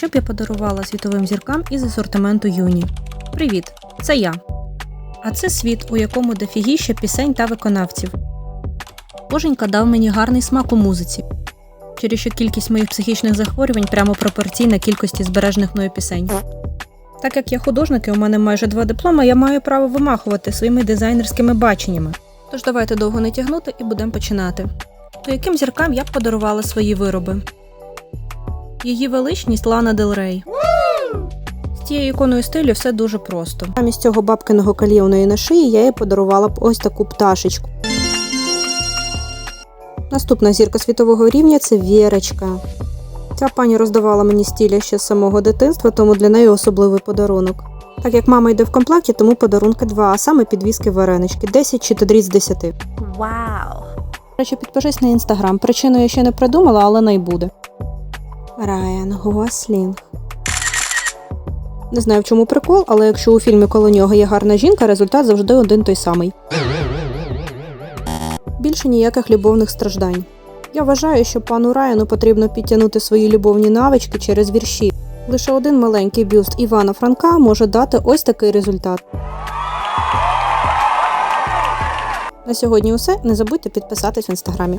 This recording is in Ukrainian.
щоб я подарувала світовим зіркам із асортименту Юні. Привіт, це я. А це світ, у якому дофігіще пісень та виконавців. Боженька дав мені гарний смак у музиці, через що кількість моїх психічних захворювань прямо пропорційна кількості збережених мною пісень. Так як я художник і у мене майже два диплома, я маю право вимахувати своїми дизайнерськими баченнями. Тож давайте довго не тягнути і будемо починати. То яким зіркам я б подарувала свої вироби? Її величність Лана Дел Рей. З цією іконою стилю все дуже просто. Замість цього бабкиного кольє у неї на шиї я їй подарувала б ось таку пташечку. Наступна зірка світового рівня це Вірочка. Ця пані роздавала мені стіля ще з самого дитинства, тому для неї особливий подарунок. Так як мама йде в комплекті, тому подарунки два, а саме підвіски варенички 10 чи тодрі з 10. Вау! До речі, підпишись на інстаграм. Причину я ще не придумала, але не буде. Райан Гослінг. Не знаю, в чому прикол, але якщо у фільмі коло нього є гарна жінка, результат завжди один той самий. Більше ніяких любовних страждань. Я вважаю, що пану Райану потрібно підтягнути свої любовні навички через вірші. Лише один маленький бюст Івана Франка може дати ось такий результат. На сьогодні усе. Не забудьте підписатись в інстаграмі.